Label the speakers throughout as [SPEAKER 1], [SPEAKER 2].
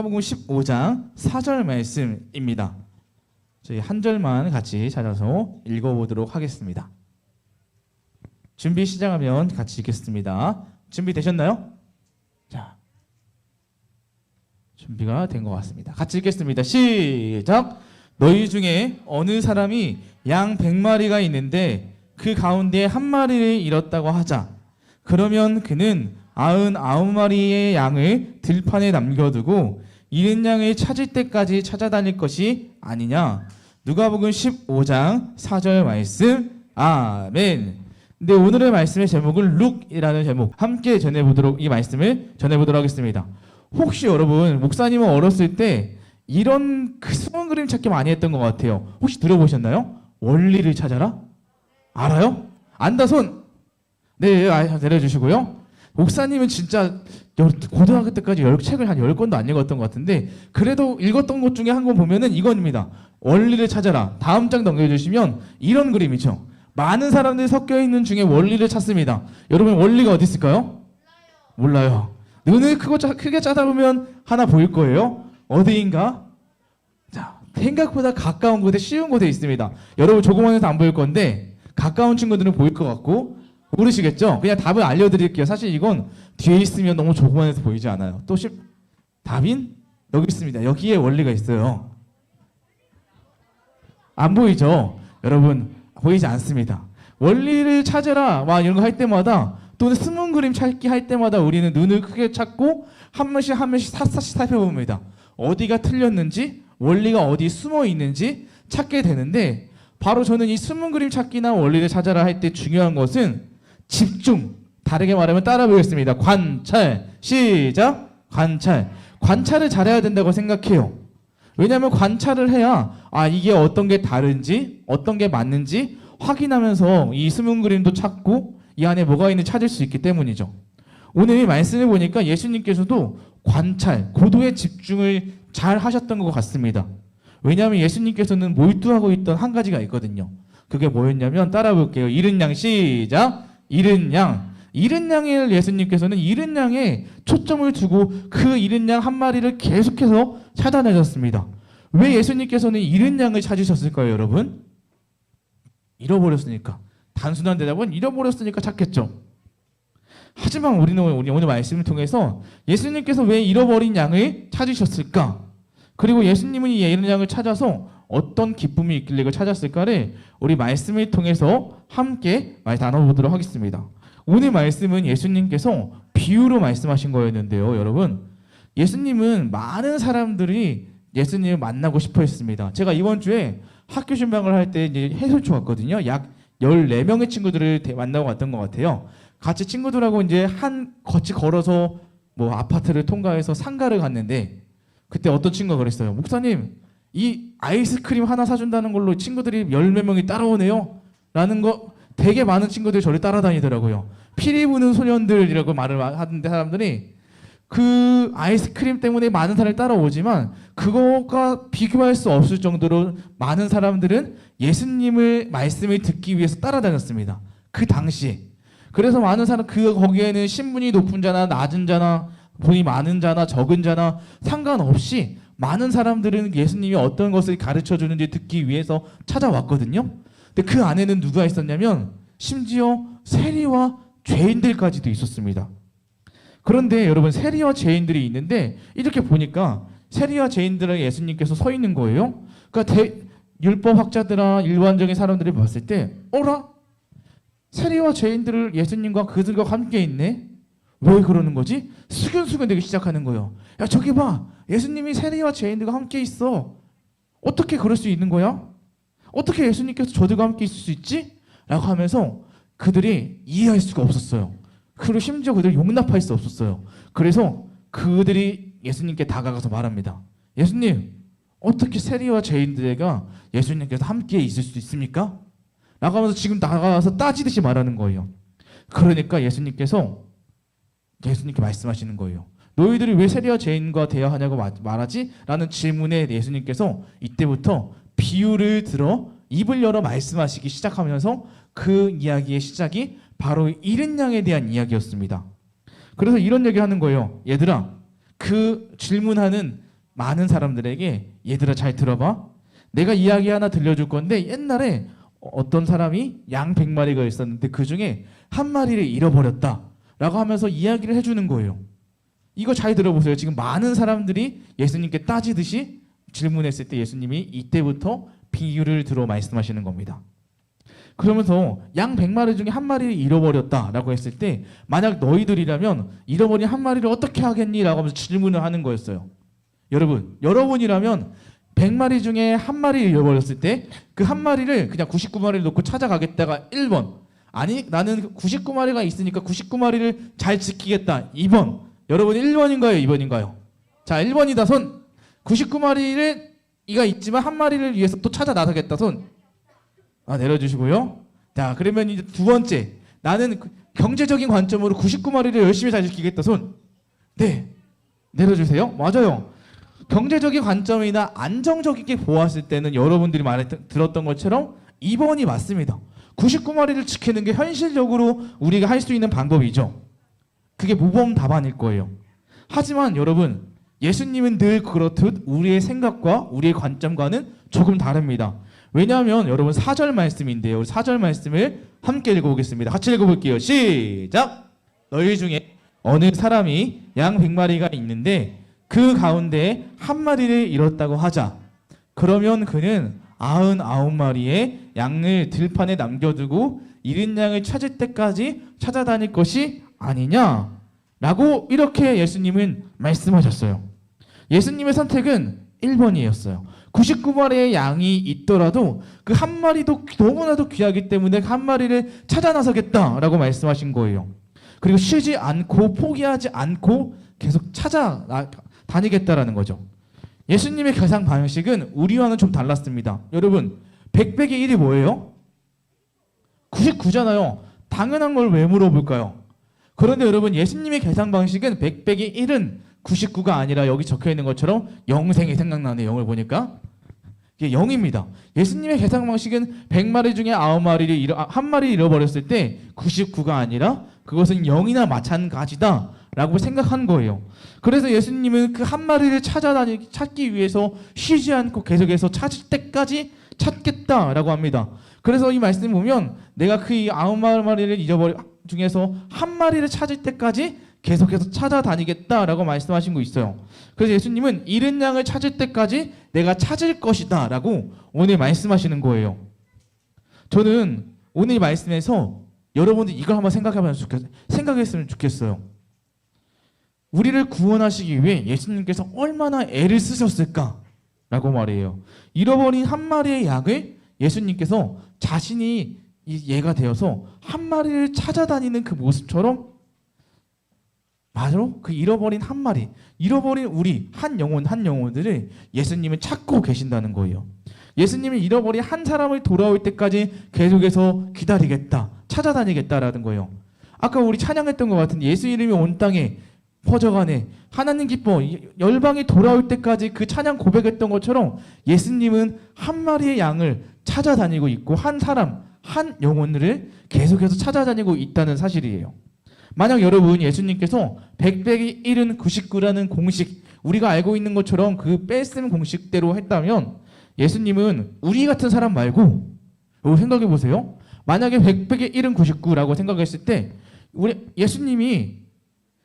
[SPEAKER 1] 네, 누가복음 15장 4절 말씀입니다. 저희 한 절만 같이 찾아서 읽어보도록 하겠습니다. 준비 시작하면 같이 읽겠습니다. 준비 되셨나요? 자, 준비가 된 것 같습니다. 같이 읽겠습니다. 시작. 너희 중에 어느 사람이 양 100마리가 있는데 그 가운데 한 마리를 잃었다고 하자. 그러면 그는 아흔 아홉 마리의 양을 들판에 남겨두고 잃은 양을 찾을 때까지 찾아다닐 것이 아니냐. 누가복음 15장 4절 말씀. 아멘. 근데 오늘의 말씀의 제목은 룩이라는 제목. 함께 전해 보도록 이 말씀을 전해 보도록 하겠습니다. 혹시 여러분 목사님은 어렸을 때 이런 그 숨은 그림 찾기 많이 했던 것 같아요. 혹시 들어보셨나요? 원리를 찾아라? 알아요? 안다 손. 네, 아, 내려주시고요. 목사님은 진짜 열- 고등학교 때까지 열, 책을 한 10권도 안 읽었던 것 같은데 그래도 읽었던 것 중에 한 권 보면은 이건입니다. 원리를 찾아라. 다음 장 넘겨주시면 이런 그림이죠. 많은 사람들이 섞여 있는 중에 원리를 찾습니다. 여러분 원리가 어디 있을까요? 몰라요. 눈을 크고 짜, 크게 짜다 보면 하나 보일 거예요. 어디인가? 자, 생각보다 가까운 곳에 쉬운 곳에 있습니다. 여러분 조그만해서 안 보일 건데 가까운 친구들은 보일 것 같고 모르시겠죠? 그냥 답을 알려드릴게요. 사실 이건 뒤에 있으면 너무 조그만해서 보이지 않아요. 또 십, 답인 여기 있습니다. 여기에 원리가 있어요. 안 보이죠? 여러분 보이지 않습니다. 원리를 찾으라 와 이런 거 할 때마다 또는 숨은 그림 찾기 할 때마다 우리는 눈을 크게 찾고 한 번씩 한 번씩 샅샅이 살펴봅니다. 어디가 틀렸는지 원리가 어디 숨어 있는지 찾게 되는데 바로 저는 이 숨은 그림 찾기나 원리를 찾아라 할 때 중요한 것은 집중 다르게 말하면 따라 보겠습니다. 관찰 시작 관찰 관찰을 잘해야 된다고 생각해요. 왜냐하면 관찰을 해야 아 이게 어떤 게 다른지 어떤 게 맞는지 확인하면서 이 숨은 그림도 찾고 이 안에 뭐가 있는지 찾을 수 있기 때문이죠. 오늘 이 말씀을 보니까 예수님께서도 관찰, 고도의 집중을 잘 하셨던 것 같습니다. 왜냐하면 예수님께서는 몰두하고 있던 한 가지가 있거든요. 그게 뭐였냐면 따라 볼게요. 잃은 양 시작. 잃은 양. 잃은 양을 예수님께서는 잃은 양에 초점을 두고 그 잃은 양 한 마리를 계속해서 찾아내셨습니다. 왜 예수님께서는 잃은 양을 찾으셨을까요, 여러분? 잃어버렸으니까. 단순한 대답은 잃어버렸으니까 찾겠죠. 하지만 우리는 우리 오늘 말씀을 통해서 예수님께서 왜 잃어버린 양을 찾으셨을까? 그리고 예수님은 이 잃은 양을 찾아서 어떤 기쁨이 있길래 그 찾았을까를 우리 말씀을 통해서 함께 말 나눠보도록 하겠습니다. 오늘 말씀은 예수님께서 비유로 말씀하신 거였는데요, 여러분. 예수님은 많은 사람들이 예수님을 만나고 싶어 했습니다. 제가 이번 주에 학교 신방을 할 때 이제 해설초 왔거든요. 약 14명의 친구들을 대- 만나고 갔던 것 같아요. 같이 친구들하고 이제 한 같이 걸어서 뭐 아파트를 통과해서 상가를 갔는데 그때 어떤 친구가 그랬어요. 목사님, 이 아이스크림 하나 사준다는 걸로 친구들이 열 몇 명이 따라오네요. 라는 거 되게 많은 친구들이 저를 따라다니더라고요. 피리 부는 소년들이라고 말을 하는데 사람들이 그 아이스크림 때문에 많은 사람이 따라오지만 그거가 비교할 수 없을 정도로 많은 사람들은 예수님의 말씀을 듣기 위해서 따라다녔습니다. 그 당시에. 그래서 많은 사람 그 거기에는 신분이 높은 자나 낮은 자나 돈이 많은 자나 적은 자나 상관없이 많은 사람들은 예수님이 어떤 것을 가르쳐 주는지 듣기 위해서 찾아왔거든요. 근데 그 안에는 누가 있었냐면 심지어 세리와 죄인들까지도 있었습니다. 그런데 여러분 세리와 죄인들이 있는데 이렇게 보니까 세리와 죄인들을 예수님께서 서 있는 거예요. 그러니까 대, 율법 학자들아 일반적인 사람들이 봤을 때 어라 세리와 죄인들을 예수님과 그들과 함께 있네. 왜 그러는 거지? 수근수근 되기 시작하는 거예요. 야 저기 봐 예수님이 세리와 죄인들과 함께 있어. 어떻게 그럴 수 있는 거야? 어떻게 예수님께서 저들과 함께 있을 수 있지? 라고 하면서 그들이 이해할 수가 없었어요. 그리고 심지어 그들을 용납할 수 없었어요. 그래서 그들이 예수님께 다가가서 말합니다. 예수님, 어떻게 세리와 죄인들과 예수님께서 함께 있을 수 있습니까? 라고 하면서 지금 나가서 따지듯이 말하는 거예요. 그러니까 예수님께서 예수님께 말씀하시는 거예요. 너희들이 왜 세리와 죄인과 대화하냐고 마- 말하지? 라는 질문에 예수님께서 이때부터 비유를 들어 입을 열어 말씀하시기 시작하면서 그 이야기의 시작이 바로 잃은 양에 대한 이야기였습니다. 그래서 이런 얘기 하는 거예요. 얘들아, 그 질문하는 많은 사람들에게 얘들아 잘 들어봐. 내가 이야기 하나 들려줄 건데 옛날에 어떤 사람이 양 100마리가 있었는데 그 중에 한 마리를 잃어버렸다. 라고 하면서 이야기를 해주는 거예요. 이거 잘 들어보세요. 지금 많은 사람들이 예수님께 따지듯이 질문했을 때 예수님이 이때부터 비유를 들어 말씀하시는 겁니다. 그러면서 양 100마리 중에 한 마리를 잃어버렸다라고 했을 때 만약 너희들이라면 잃어버린 한 마리를 어떻게 하겠니라고 하면서 질문을 하는 거였어요. 여러분, 여러분이라면 100마리 중에 한 마리를 잃어버렸을 때 그 한 마리를 그냥 99마리를 놓고 찾아가겠다가 1번. 아니, 나는 99마리가 있으니까 99마리를 잘 지키겠다. 2번. 여러분 1번인가요? 2번인가요? 자, 1번이다 손. 99마리를 이가 있지만 한 마리를 위해서 또 찾아 나서겠다 손. 아, 내려주시고요. 자, 그러면 이제 두 번째. 나는 그 경제적인 관점으로 99마리를 열심히 잘 지키겠다 손. 네. 내려주세요. 맞아요. 경제적인 관점이나 안정적이게 보았을 때는 여러분들이 말했 들었던 것처럼 2번이 맞습니다. 99마리를 지키는 게 현실적으로 우리가 할 수 있는 방법이죠. 그게 모범 답안일 거예요. 하지만 여러분, 예수님은 늘 그렇듯 우리의 생각과 우리의 관점과는 조금 다릅니다. 왜냐하면 여러분 4절 말씀인데요. 4절 말씀을 함께 읽어보겠습니다. 같이 읽어볼게요. 시작! 너희 중에 어느 사람이 양 100마리가 있는데 그 가운데 한 마리를 잃었다고 하자. 그러면 그는 아흔 아홉 마리의 양을 들판에 남겨두고 잃은 양을 찾을 때까지 찾아다닐 것이 아니냐? 라고 이렇게 예수님은 말씀하셨어요. 예수님의 선택은 1번이었어요. 99마리의 양이 있더라도 그 한 마리도 너무나도 귀하기 때문에 그한 마리를 찾아 나서겠다라고 말씀하신 거예요. 그리고 쉬지 않고 포기하지 않고 계속 찾아 나- 다니겠다라는 거죠. 예수님의 계산 방식은 우리와는 좀 달랐습니다. 여러분, 100 빼기 1이 뭐예요? 99잖아요. 당연한 걸 왜 물어볼까요? 그런데 여러분, 예수님의 계산 방식은 100 빼기 1은 99가 아니라 여기 적혀 있는 것처럼 영생이 생각나네요. 영을 보니까. 이게 0입니다. 예수님의 계산 방식은 100마리 중에 9마리를 잃어, 아, 한 마리 잃어버렸을 때 99가 아니라 그것은 0이나 마찬가지다. 라고 생각한 거예요. 그래서 예수님은 그 한 마리를 찾아다니 찾기 위해서 쉬지 않고 계속해서 찾을 때까지 찾겠다라고 합니다. 그래서 이 말씀 보면 내가 그 아홉 마리를 잊어버린 중에서 한 마리를 찾을 때까지 계속해서 찾아다니겠다라고 말씀하신 거 있어요. 그래서 예수님은 잃은 양을 찾을 때까지 내가 찾을 것이다라고 오늘 말씀하시는 거예요. 저는 오늘 이 말씀에서 여러분들 이걸 한번 생각해보면 좋겠, 생각했으면 좋겠어요. 우리를 구원하시기 위해 예수님께서 얼마나 애를 쓰셨을까라고 말해요. 잃어버린 한 마리의 양을 예수님께서 자신이 이 예가 되어서 한 마리를 찾아다니는 그 모습처럼 바로 그 잃어버린 한 마리, 잃어버린 우리 한 영혼 한 영혼들을 예수님은 찾고 계신다는 거예요. 예수님이 잃어버린 한 사람을 돌아올 때까지 계속해서 기다리겠다, 찾아다니겠다라는 거예요. 아까 우리 찬양했던 것 같은 예수 이름이 온 땅에 퍼져가네. 하나님 기뻐. 열방이 돌아올 때까지 그 찬양 고백했던 것처럼 예수님은 한 마리의 양을 찾아다니고 있고 한 사람, 한 영혼을 계속해서 찾아다니고 있다는 사실이에요. 만약 여러분 예수님께서 100 빼기 1은 99라는 공식 우리가 알고 있는 것처럼 그 뺄셈 공식대로 했다면 예수님은 우리 같은 사람 말고 여러분 생각해 보세요. 만약에 100 빼기 1은 99라고 생각했을 때 우리 예수님이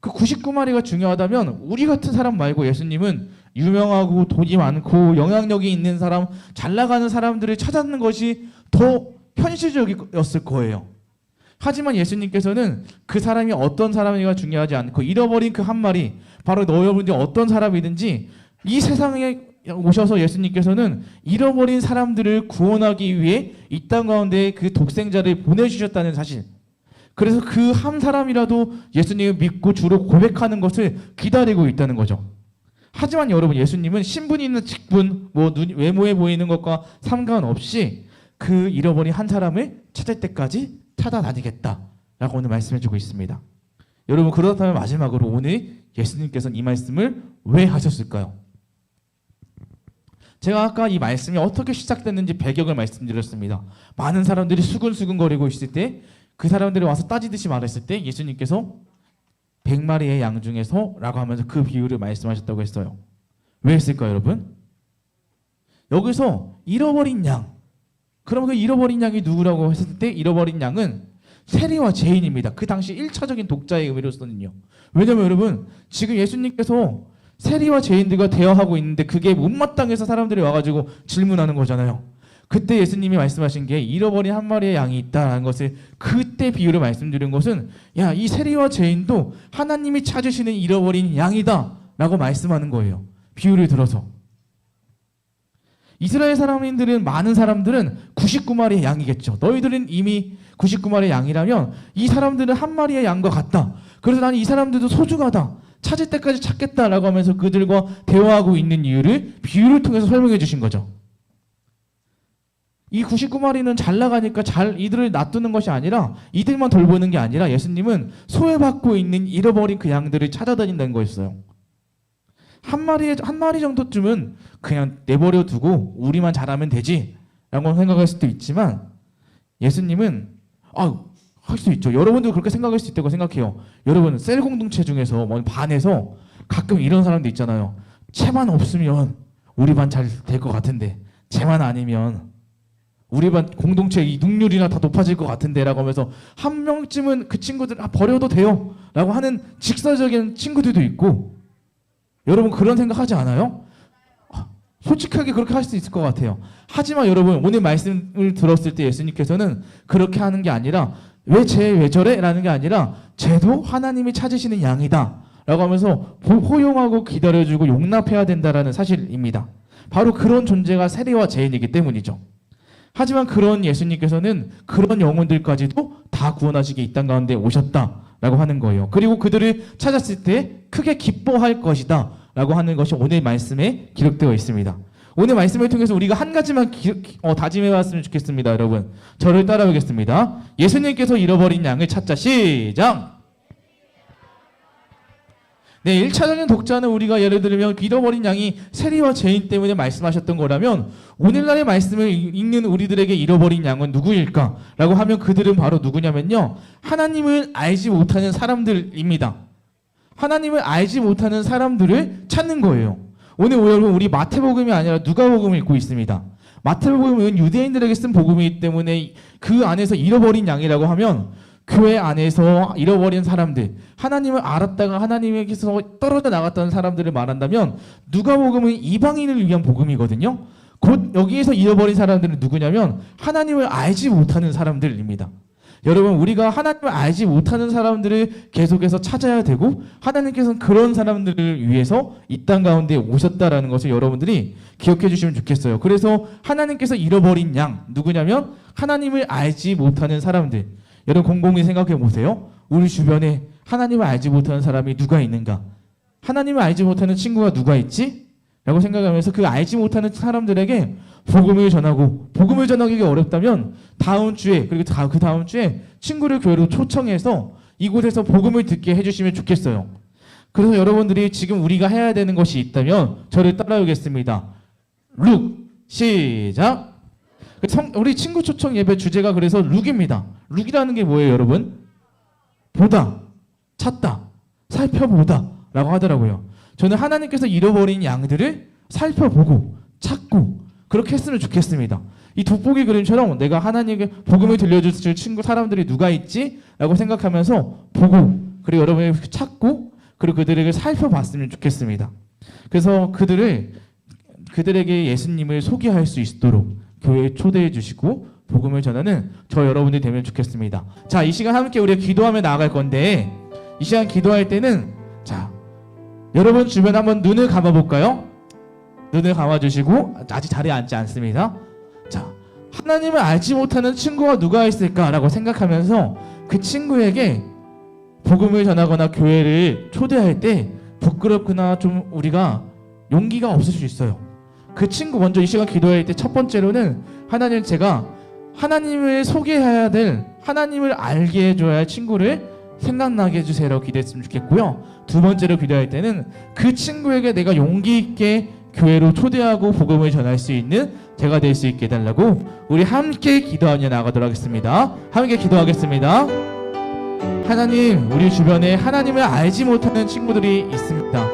[SPEAKER 1] 그 99마리가 중요하다면 우리 같은 사람 말고 예수님은 유명하고 돈이 많고 영향력이 있는 사람, 잘 나가는 사람들을 찾았는 것이 더 현실적이었을 거예요. 하지만 예수님께서는 그 사람이 어떤 사람이가 중요하지 않고 잃어버린 그 한 마리, 바로 너 여러분들이 어떤 사람이든지 이 세상에 오셔서 예수님께서는 잃어버린 사람들을 구원하기 위해 이 땅 가운데 그 독생자를 보내주셨다는 사실. 그래서 그 한 사람이라도 예수님을 믿고 주로 고백하는 것을 기다리고 있다는 거죠. 하지만 여러분 예수님은 신분 있는 직분, 뭐 눈, 외모에 보이는 것과 상관없이 그 잃어버린 한 사람을 찾을 때까지 찾아다니겠다라고 오늘 말씀해주고 있습니다. 여러분 그렇다면 마지막으로 오늘 예수님께서는 이 말씀을 왜 하셨을까요? 제가 아까 이 말씀이 어떻게 시작됐는지 배경을 말씀드렸습니다. 많은 사람들이 수근수근거리고 있을 때 그 사람들이 와서 따지듯이 말했을 때 예수님께서 100마리의 양 중에서 라고 하면서 그 비유를 말씀하셨다고 했어요. 왜 했을까요, 여러분? 여기서 잃어버린 양. 그럼 그 잃어버린 양이 누구라고 했을 때 잃어버린 양은 세리와 죄인입니다. 그 당시 1차적인 독자의 의미로서는요. 왜냐면 여러분 지금 예수님께서 세리와 죄인들과 대화하고 있는데 그게 못마땅해서 사람들이 와가지고 질문하는 거잖아요. 그때 예수님이 말씀하신 게 잃어버린 한 마리의 양이 있다라는 것을 그때 비유를 말씀드린 것은 야 이 세리와 죄인도 하나님이 찾으시는 잃어버린 양이다라고 말씀하는 거예요. 비유를 들어서 이스라엘 사람들은 많은 사람들은 99마리의 양이겠죠. 너희들은 이미 99마리의 양이라면 이 사람들은 한 마리의 양과 같다. 그래서 나는 이 사람들도 소중하다. 찾을 때까지 찾겠다라고 하면서 그들과 대화하고 있는 이유를 비유를 통해서 설명해 주신 거죠. 이 99마리는 잘 나가니까 잘 이들을 놔두는 것이 아니라 이들만 돌보는 게 아니라 예수님은 소외받고 있는 잃어버린 그 양들을 찾아다닌다는 거였어요. 한 마리 한 마리 정도쯤은 그냥 내버려 두고 우리만 잘하면 되지라고 생각할 수도 있지만 예수님은 아 할 수 있죠. 여러분도 그렇게 생각할 수 있다고 생각해요. 여러분 셀 공동체 중에서 뭐 반에서 가끔 이런 사람도 있잖아요. 채만 없으면 우리 반 잘 될 것 같은데 채만 아니면 우리 반 공동체 이 능률이나 다 높아질 것 같은데라고 하면서 한 명쯤은 그 친구들 아 버려도 돼요라고 하는 직설적인 친구들도 있고 여러분 그런 생각하지 않아요? 아, 솔직하게 그렇게 할 수 있을 것 같아요. 하지만 여러분 오늘 말씀을 들었을 때 예수님께서는 그렇게 하는 게 아니라 왜쟤왜 저래?라는 게 아니라 쟤도 하나님이 찾으시는 양이다 라고 하면서 호용하고 기다려주고 용납해야 된다라는 사실입니다. 바로 그런 존재가 세리와 죄인이기 때문이죠. 하지만 그런 예수님께서는 그런 영혼들까지도 다 구원하시기 이 땅 가운데 오셨다라고 하는 거예요. 그리고 그들을 찾았을 때 크게 기뻐할 것이다 라고 하는 것이 오늘 말씀에 기록되어 있습니다. 오늘 말씀을 통해서 우리가 한 가지만 기, 어, 다짐해 봤으면 좋겠습니다, 여러분. 저를 따라오겠습니다. 예수님께서 잃어버린 양을 찾자. 시작. 네, 1차적인 독자는 우리가 예를 들면 잃어버린 양이 세리와 죄인 때문에 말씀하셨던 거라면 오늘날의 말씀을 읽는 우리들에게 잃어버린 양은 누구일까? 라고 하면 그들은 바로 누구냐면요. 하나님을 알지 못하는 사람들입니다. 하나님을 알지 못하는 사람들을 찾는 거예요. 오늘 여러분 우리 마태복음이 아니라 누가복음을 읽고 있습니다. 마태복음은 유대인들에게 쓴 복음이기 때문에 그 안에서 잃어버린 양이라고 하면 교회 안에서 잃어버린 사람들, 하나님을 알았다가 하나님에게서 떨어져 나갔던 사람들을 말한다면 누가복음은 이방인을 위한 복음이거든요. 곧 여기에서 잃어버린 사람들은 누구냐면 하나님을 알지 못하는 사람들입니다. 여러분 우리가 하나님을 알지 못하는 사람들을 계속해서 찾아야 되고 하나님께서는 그런 사람들을 위해서 이 땅 가운데 오셨다라는 것을 여러분들이 기억해 주시면 좋겠어요. 그래서 하나님께서 잃어버린 양 누구냐면 하나님을 알지 못하는 사람들. 여러분 공공히 생각해 보세요. 우리 주변에 하나님을 알지 못하는 사람이 누가 있는가? 하나님을 알지 못하는 친구가 누가 있지? 라고 생각하면서 그 알지 못하는 사람들에게 복음을 전하고 복음을 전하기가 어렵다면 다음 주에 그리고 다, 그 다음 주에 친구를 교회로 초청해서 이곳에서 복음을 듣게 해주시면 좋겠어요. 그래서 여러분들이 지금 우리가 해야 되는 것이 있다면 저를 따라오겠습니다. 룩 시작. 그 성, 우리 친구 초청 예배 주제가 그래서 룩입니다. 룩이라는 게 뭐예요, 여러분? 보다, 찾다, 살펴보다 라고 하더라고요. 저는 하나님께서 잃어버린 양들을 살펴보고 찾고 그렇게 했으면 좋겠습니다. 이 돋보기 그림처럼 내가 하나님께 복음을 들려줄 친구 사람들이 누가 있지? 라고 생각하면서 보고 그리고 여러분이 찾고 그리고 그들에게 살펴봤으면 좋겠습니다. 그래서 그들을 그들에게 예수님을 소개할 수 있도록 교회에 초대해 주시고 복음을 전하는 저 여러분들이 되면 좋겠습니다. 자, 이 시간 함께 우리가 기도하며 나아갈 건데 이 시간 기도할 때는 자, 여러분 주변 한번 눈을 감아 볼까요? 눈을 감아 주시고 아직 자리에 앉지 않습니다. 자, 하나님을 알지 못하는 친구가 누가 있을까라고 생각하면서 그 친구에게 복음을 전하거나 교회를 초대할 때 부끄럽거나 좀 우리가 용기가 없을 수 있어요. 그 친구 먼저 이 시간 기도할 때 첫 번째로는 하나님 제가 하나님을 소개해야 될 하나님을 알게 해줘야 할 친구를 생각나게 해주세요라고 기도했으면 좋겠고요. 두 번째로 기도할 때는 그 친구에게 내가 용기 있게 교회로 초대하고 복음을 전할 수 있는 제가 될 수 있게 해달라고 우리 함께 기도하며 나가도록 하겠습니다. 함께 기도하겠습니다. 하나님, 우리 주변에 하나님을 알지 못하는 친구들이 있습니다.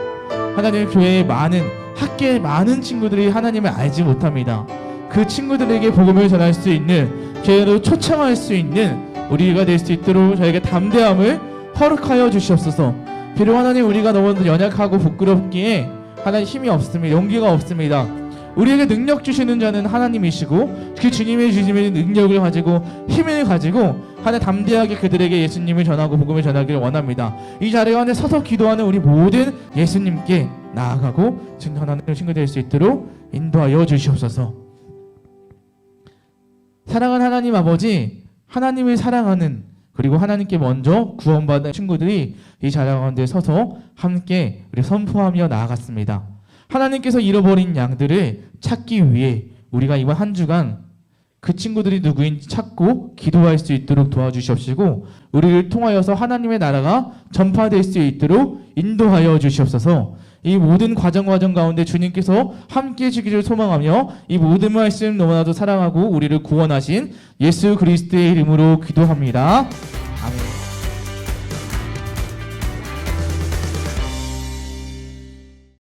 [SPEAKER 1] 하나님 교회에 많은 학교에 많은 친구들이 하나님을 알지 못합니다. 그 친구들에게 복음을 전할 수 있는 교회로 초청할 수 있는 우리가 될 수 있도록 저에게 담대함을 허락하여 주시옵소서. 비록 하나님 우리가 너무 연약하고 부끄럽기에 하나님 힘이 없습니다. 용기가 없습니다. 우리에게 능력 주시는 자는 하나님이시고 그 주님의 주님의 능력을 가지고 힘을 가지고 하나 담대하게 그들에게 예수님을 전하고 복음을 전하기를 원합니다. 이 자리 안에 서서 기도하는 우리 모든 예수님께 나아가고 증언하는 친구 될 수 있도록 인도하여 주시옵소서. 사랑하는 하나님 아버지, 하나님을 사랑하는 그리고 하나님께 먼저 구원받은 친구들이 이 자리 가운데 서서 함께 우리 선포하며 나아갔습니다. 하나님께서 잃어버린 양들을 찾기 위해 우리가 이번 한 주간 그 친구들이 누구인지 찾고 기도할 수 있도록 도와주시옵시고 우리를 통하여서 하나님의 나라가 전파될 수 있도록 인도하여 주시옵소서. 이 모든 과정 과정 가운데 주님께서 함께 해주기를 소망하며 이 모든 말씀 너무나도 사랑하고 우리를 구원하신 예수 그리스도의 이름으로 기도합니다.